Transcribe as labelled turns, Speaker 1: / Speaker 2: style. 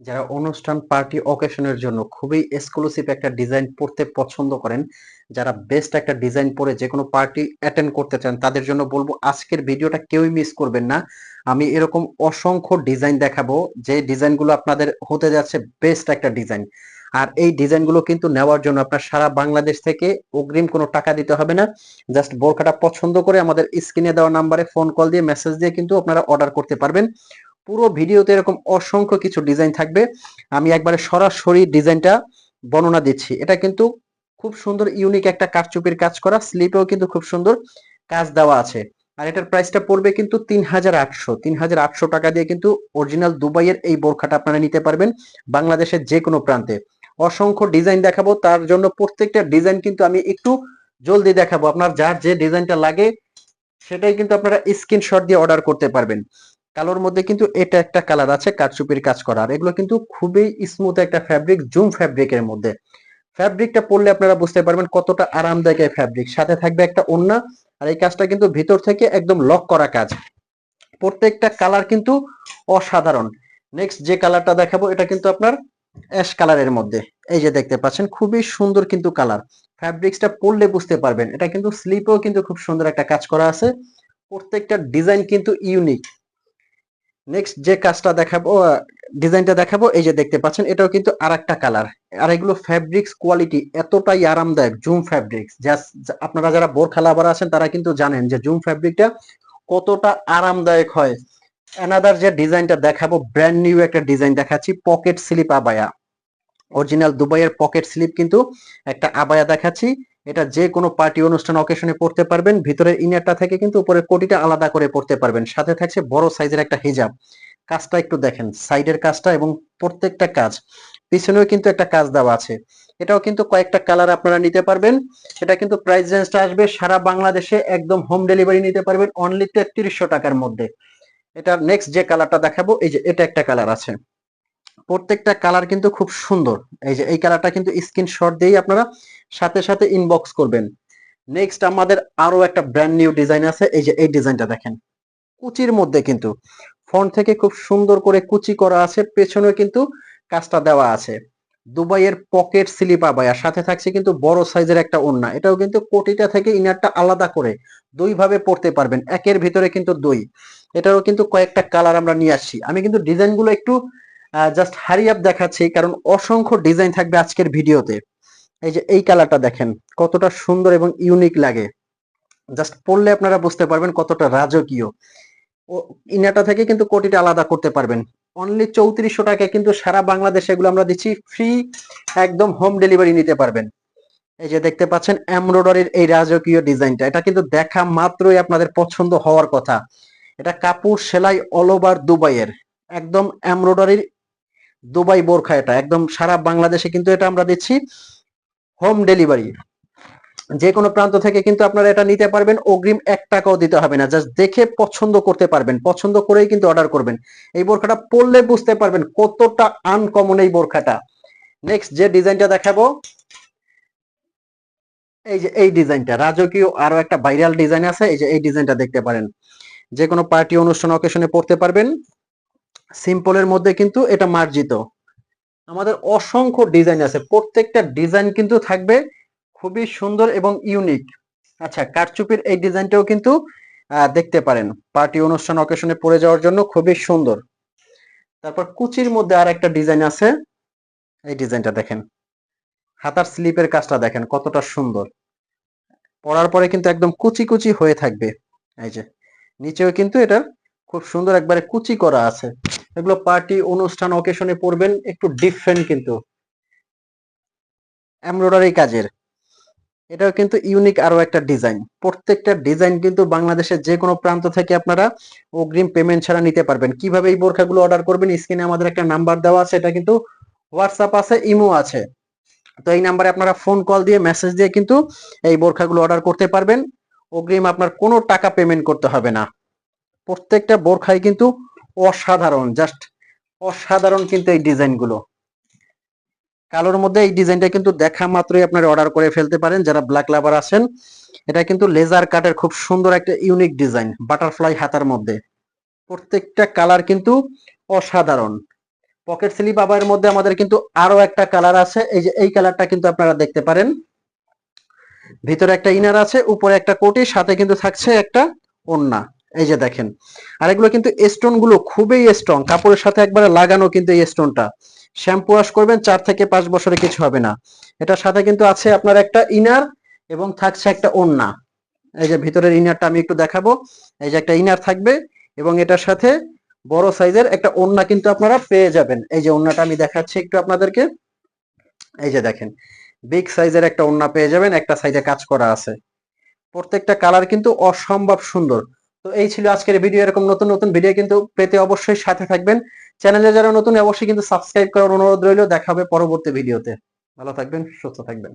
Speaker 1: যারা অনুষ্ঠান, পার্টি অকেশনের জন্য খুবই এক্সক্লুসিভ একটা ডিজাইন পড়তে পছন্দ করেন, যারা বেস্ট একটা ডিজাইন পরে যে কোনো পার্টি অ্যাটেন্ড করতে চান, তাদের জন্য বলব আজকের ভিডিওটা কেউই মিস করবেন না। আমি এরকম অসংখ্য ডিজাইন দেখাবো, যে ডিজাইনগুলো আপনাদের হতে যাচ্ছে বেস্ট একটা ডিজাইন আর এই ডিজাইনগুলো কিন্তু নেওয়ার জন্য আপনার সারা বাংলাদেশ থেকে অগ্রিম কোনো টাকা দিতে হবে না। জাস্ট বোরখাটা পছন্দ করে আমাদের স্ক্রিনে দেওয়া নাম্বারে ফোন কল দিয়ে মেসেজ দিয়ে কিন্তু আপনারা অর্ডার করতে পারবেন। পুরো ভিডিওতে এরকম অসংখ্য কিছু ডিজাইন থাকবে। আমি একবারে সরাসরি ডিজাইনটা বর্ণনা দিচ্ছি। এটা কিন্তু খুব সুন্দর ইউনিক একটা কারচুপির কাজ করা। স্লিপেও কিন্তু খুব সুন্দর কাজ দেওয়া আছে। আর এটার প্রাইসটা পড়বে কিন্তু তিন হাজার আটশো। তিন হাজার আটশো টাকা দিয়ে কিন্তু অরিজিনাল দুবাইয়ের এই বোরখাটা আপনারা নিতে পারবেন বাংলাদেশের যে কোনো প্রান্তে। অসংখ্য ডিজাইন দেখাবো। তার জন্য প্রত্যেকটা ডিজাইন কিন্তু আমি একটু জলদি দেখাবো। আপনার যার যে ডিজাইনটা লাগে, সেটাই কিন্তু আপনারা স্ক্রিনশট দিয়ে অর্ডার করতে পারবেন। কালোর মধ্যে কিন্তু এটা একটা কালার আছে, কারচুপির কাজ করা। আর এগুলো কিন্তু খুবই স্মুথ একটা ফ্যাব্রিক জুম ফ্যাব্রিকের মধ্যে। ফ্যাব্রিকটা পরলে আপনারা বুঝতে পারবেন কতটা আরামদায়ক এই ফ্যাব্রিক সাথে থাকবে একটা ওন্না আর এই কাজটা কিন্তু ভিতর থেকে একদম লক করা কাজ। প্রত্যেকটা কালার কিন্তু অসাধারণ। নেক্সট যে কালারটা দেখাবো, এটা কিন্তু আপনার অ্যাশ কালারের মধ্যে। এই যে দেখতে পাচ্ছেন, খুবই সুন্দর কিন্তু কালার। ফ্যাব্রিক্সটা পরলে বুঝতে পারবেন। এটা কিন্তু স্লিপেও কিন্তু খুব সুন্দর একটা কাজ করা আছে। প্রত্যেকটা ডিজাইন কিন্তু ইউনিক নেক্সট যে কাজটা দেখাবো ডিজাইনটা দেখাবো, এই যে দেখতে পাচ্ছেন, এটাও কিন্তু আর একটা কালার আর এগুলো ফ্যাব্রিক্স কোয়ালিটি এতটাই আরামদায়ক জুম ফ্যাব্রিক্স জাস্ট আপনারা যারা বোরখা লাভার আছেন, তারা কিন্তু জানেন যে জুম ফ্যাব্রিকটা কতটা আরামদায়ক হয়। অ্যানাদার যে ডিজাইনটা দেখাবো ব্র্যান্ড নিউ একটা ডিজাইন দেখাচ্ছি পকেট স্লিপ আবায়া। অরিজিনাল দুবাইয়ের পকেট স্লিপ কিন্তু একটা আবায়া দেখাচ্ছি। এটা যে কোনো পার্টি অনুষ্ঠান অকেশনে পড়তে পারবেন। ভিতরের ইনারটা থেকে কিন্তু উপরের কোটিটা আলাদা করে পড়তে পারবেন। সাথে থাকছে বড় সাইজের একটা হিজাব কাজটা একটু দেখেন সাইডের কাজটা এবং প্রত্যেকটা কাজ। পিছনেও কিন্তু একটা কাজ দেওয়া আছে। এটাও কিন্তু কয়েকটা কালার আপনারা নিতে পারবেন। এটা কিন্তু প্রাইস রেঞ্জটা আসবে সারা বাংলাদেশে একদম হোম ডেলিভারি নিতে পারবেন অনলি তেত্রিশশো টাকার মধ্যে। এটা নেক্সট যে কালারটা দেখাবো, এই যে এটা একটা কালার আছে। প্রত্যেকটা কালার কিন্তু খুব সুন্দর। এই যে, এই কালারটা কিন্তু স্ক্রিনশট দিয়েই আপনারা সাথে সাথে ইনবক্স করবেন। নেক্সট আমাদের আরও একটা ব্র্যান্ড নিউ ডিজাইন আছে। এই যে, এই ডিজাইনটা দেখেন। কুচির মধ্যে কিন্তু ফ্রন্ট থেকে খুব সুন্দর করে কুচি করা আছে। পেছনেও কিন্তু কাজটা দেওয়া আছে। দুবাইয়ের পকেট স্লিপ আবায়া সাথে থাকছে কিন্তু বড় সাইজের একটা ওন্না এটাও কিন্তু কোটিটা থেকে ইনারটা আলাদা করে দুই ভাবে পড়তে পারবেন। একের ভিতরে কিন্তু দুই। এটারও কিন্তু কয়েকটা কালার আমরা নিয়ে আসছি। আমি কিন্তু ডিজাইনগুলো একটু জাস্ট হারি আপ দেখাচ্ছি, কারণ অসংখ্য ডিজাইন থাকবে আজকের ভিডিওতে। এই যে এই কালারটা দেখেন, কতটা সুন্দর এবং ইউনিক লাগে। জাস্ট পড়লে আপনারা বুঝতে পারবেন কতটা রাজকীয়। ইনাটা থেকে কিন্তু কোটিটা আলাদা করতে পারবেন। অনলি চৌত্রিশশো টাকায় কিন্তু সারা বাংলাদেশে এগুলো আমরা দিচ্ছি ফ্রি একদম হোম ডেলিভারি নিতে পারবেন। এই যে দেখতে পাচ্ছেন এমব্রয়ডারির এই রাজকীয় ডিজাইনটা এটা কিন্তু দেখা মাত্রই আপনাদের পছন্দ হওয়ার কথা। এটা কাপড় সেলাই অল ওভার দুবাইয়ের একদম এমব্রয়ডারির দুবাই বোরখা এটা। একদম সারা বাংলাদেশে কিন্তু এটা আমরা দিচ্ছি হোম ডেলিভারি যে কোনো প্রান্ত থেকে কিন্তু আপনারা এটা নিতে পারবেন, অগ্রিম এক টাকাও দিতে হবে না। জাস্ট দেখে পছন্দ করতে পারবেন। পছন্দ করেই কিন্তু অর্ডার করবেন। এই বোরখাটা পরলে বুঝতে পারবেন কতটা আনকমন এই বোরখাটা। নেক্সট যে ডিজাইনটা দেখাবো, এই যে এই ডিজাইনটা। রাজকীয় আরও একটা ভাইরাল ডিজাইন আছে, এই যে এই ডিজাইনটা দেখতে পারেন। যে কোনো পার্টি, অনুষ্ঠান অকেশনে পড়তে পারবেন। সিম্পলের মধ্যে কিন্তু এটা মার্জিত। আমাদের অসংখ্য ডিজাইন আছে। প্রত্যেকটা ডিজাইন কিন্তু থাকবে খুবই সুন্দর এবং ইউনিক আচ্ছা কারচুপির এই ডিজাইনটাও কিন্তু দেখতে পারেন। পার্টি অনুষ্ঠান অকেশনে পড়ে যাওয়ার জন্য খুবই সুন্দর। তারপর কুচির মধ্যে আর একটা ডিজাইন আছে। এই ডিজাইনটা দেখেন। হাতার স্লিপের কাজটা দেখেন, কতটা সুন্দর। পরার পরে কিন্তু একদম কুচি কুচি হয়ে থাকবে। এই যে, নিচেও কিন্তু এটা খুব সুন্দর একবারে কুচি করা আছে। এগুলো পার্টি, অনুষ্ঠান অকেশনে পড়বেন একটু ডিফারেন্ট কিন্তু। এমব্রয়ডারি কাজের। এটাও কিন্তু ইউনিক আরও একটা ডিজাইন প্রত্যেকটা ডিজাইন কিন্তু বাংলাদেশের যে কোনো প্রান্ত থেকে আপনারা অগ্রিম পেমেন্ট ছাড়া নিতে পারবেন। কীভাবে এই বোরখাগুলো অর্ডার করবেন স্ক্রিনে আমাদের একটা নাম্বার দেওয়া আছে, এটা কিন্তু হোয়াটসঅ্যাপ আছে ইমো আছে। তো এই নাম্বারে আপনারা ফোন কল দিয়ে মেসেজ দিয়ে কিন্তু এই বোরখাগুলো অর্ডার করতে পারবেন। অগ্রিম আপনার কোনো টাকা পেমেন্ট করতে হবে না। প্রত্যেকটা বোরখাই কিন্তু অসাধারণ জাস্ট অসাধারণ কিন্তু এই ডিজাইনগুলো। কালোর মধ্যে এই ডিজাইনটা কিন্তু দেখা মাত্রই আপনারা অর্ডার করে ফেলতে পারেন, যারা ব্ল্যাক লাভার আছেন, এটা কিন্তু লেজার কাটের খুব সুন্দর একটা ইউনিক ডিজাইন বাটারফ্লাই হাতার মধ্যে। প্রত্যেকটা কালার কিন্তু অসাধারণ। পকেট স্লিপ আবার মধ্যে আমাদের কিন্তু আরও একটা কালার আছে, এই যে এই কালারটা কিন্তু আপনারা দেখতে পারেন। ভিতরে একটা ইনার আছে, উপরে একটা কোটি, সাথে কিন্তু থাকছে একটা ওন্না এই যে দেখেন আর এগুলো কিন্তু স্টোনগুলো খুবই স্ট্রং কাপড়ের সাথে একবারে লাগানো কিন্তু এই স্টোনটা শ্যাম্পু ওয়াশ করবেন, চার থেকে পাঁচ বছরে কিছু হবে না। এটার সাথে কিন্তু আছে আপনার একটা ইনার এবং থাকছে একটা ওন্না এই যে ভিতরের ইনারটা আমি একটু দেখাবো। এই যে একটা ইনার থাকবে এবং এটার সাথে বড় সাইজের একটা ওন্না কিন্তু আপনারা পেয়ে যাবেন। এই যে ওন্নাটা আমি দেখাচ্ছি একটু আপনাদেরকে। এই যে দেখেন বিগ সাইজের একটা ওন্না পেয়ে যাবেন, একটা সাইজে কাজ করা আছে। প্রত্যেকটা কালার কিন্তু অসম্ভব সুন্দর। তো এই ছিল আজকের ভিডিও এরকম নতুন নতুন ভিডিও কিন্তু পেতে অবশ্যই সাথে থাকবেন। চ্যানেলে যারা নতুন, অবশ্যই কিন্তু সাবস্ক্রাইব করার অনুরোধ রইল। দেখা হবে পরবর্তী ভিডিওতে ভালো থাকবেন, সুস্থ থাকবেন।